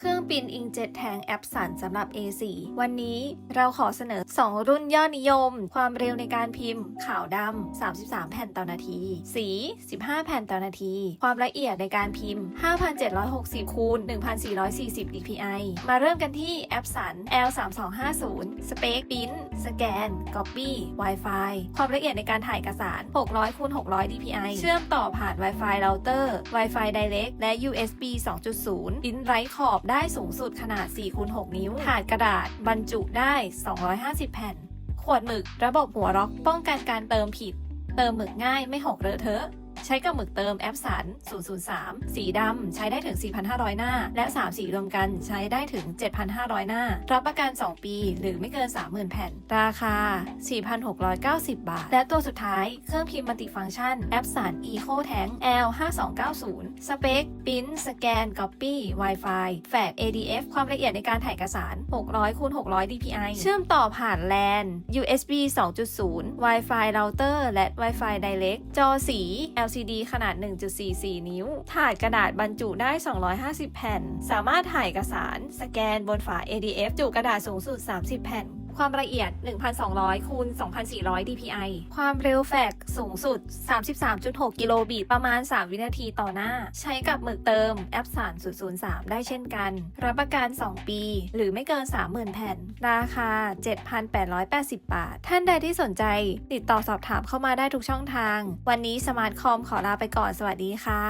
เครื่องปริ้นอิงเจ็ตแทงแอปสันสำหรับ A4 วันนี้เราขอเสนอ 2 รุ่นยอดนิยม ความเร็วในการพิมพ์ ขาวดำ 33 แผ่นต่อนาที สี 15 แผ่นต่อนาที ความละเอียดในการพิมพ์ 5,760คูณ1,440 dpi มาเริ่มกันที่แอปสัน L3250 สเปคปิ้นสแกน Copy Wi-Fi ความละเอียดในการถ่ายเอกสาร 600คูณ600 dpi เชื่อมต่อผ่าน Wi-Fi router Wi-Fi Direct และ USB 2.0ปิ้นไร้ขอบได้สูงสุดขนาด4คูณ6นิ้ว ถาดกระดาษบรรจุได้ 250 แผ่น ขวดหมึก ระบบหัวล็อกป้องกันการเติมผิด เติมหมึกง่ายไม่หกเลอะเทอะ ใช้กับหมึกเติมแอปสัน 003 สีดำใช้ได้ถึง 4,500 หน้า และ 3 สีรวมกันใช้ได้ถึง 7,500 หน้า รับประกัน 2 ปี หรือไม่เกิน 30,000 แผ่น ราคา 4,690 บาท และตัวสุดท้าย เครื่องพิมพ์มัลติฟังก์ชัน แอปสัน Eco Tank L5290 สเปคปิ้นสแกน Copy Wi-Fi แฝก ADF ความละเอียดในการถ่ายเอกสาร 600 คูณ 600 dpi เชื่อมต่อผ่าน LAN USB 2.0 Wi-Fi router และ Wi-Fi Direct จอสี LC LCD ขนาด 1.44 นิ้ว ถาดกระดาษบรรจุได้ 250 แผ่น สามารถถ่ายเอกสาร สแกนบนฝา ADF จุกระดาษสูงสุด 30 แผ่น ความละเอียด 1,200 คูณ 2,400 dpi ความเร็วแฟกสูงสุด 33.6 กิโลบิตประมาณ 3 วินาทีต่อหน้า ใช้กับหมึกเติมแอปสาร003 ได้เช่นกัน รับประกัน 2 ปี หรือไม่เกิน 30,000 แผ่น ราคา 7,880 บาท ท่านใดที่สนใจ ติดต่อสอบถามเข้ามาได้ทุกช่องทาง วันนี้สมาร์ทคอมขอลาไปก่อนสวัสดีค่ะ